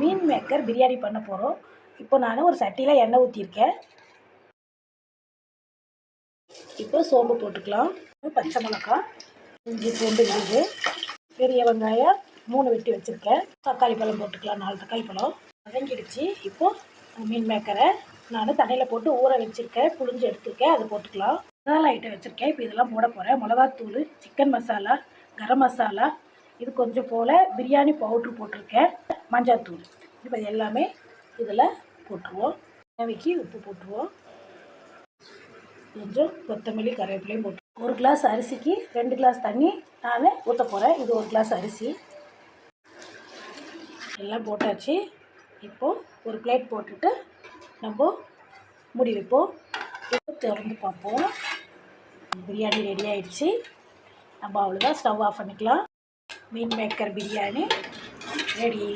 மீன் maker biryani பண்ண போகிறோம் இப்போ நான் ஒரு சட்டியில் எண்ணெய் ஊற்றிருக்கேன் இப்போ சோம்பு போட்டுக்கலாம். பச்சை மிளகாய் இஞ்சி பூண்டு விழுது. பெரிய வெங்காயம் மூணு வெட்டி வச்சுருக்கேன். தக்காளி பழம் போட்டுக்கலாம் நாலு தக்காளி பழம். வதங்கிடுச்சு. இப்போது மீன் மேக்கரை நான் தண்ணியில் போட்டு ஊற வச்சுருக்கேன். புளிஞ்சு எடுத்துருக்கேன். அதை போட்டுக்கலாம். மசாலா ஐட்டம் வச்சுருக்கேன். இப்போ இதெல்லாம் போட போகிறேன் மிளகாத்தூள் சிக்கன் மசாலா கரம் மசாலா இது கொஞ்சம் போல் பிரியாணி பவுட்ரு போட்டிருக்கேன். மஞ்சள்தூள் இப்போ இது எல்லாமே இதில் போட்டுருவோம். தேவைக்கு உப்பு போட்டுருவோம். கொஞ்சம் கொத்தமல்லி கருவேப்பிலையும் போட்டு ஒரு கிளாஸ் அரிசிக்கு ரெண்டு கிளாஸ் தண்ணி நான் ஊற்ற போகிறேன் இது ஒரு கிளாஸ் அரிசி. எல்லாம் போட்டாச்சு. இப்போது ஒரு பிளேட் போட்டுட்டு நம்ம மூடி வைப்போம். திறந்து பார்ப்போம். பிரியாணி ரெடி ஆயிடுச்சு. நம்ம அவ்வளோதான் ஸ்டவ் ஆஃப் பண்ணிக்கலாம். மீன் மேக்கர் பிரியாணி ரெடி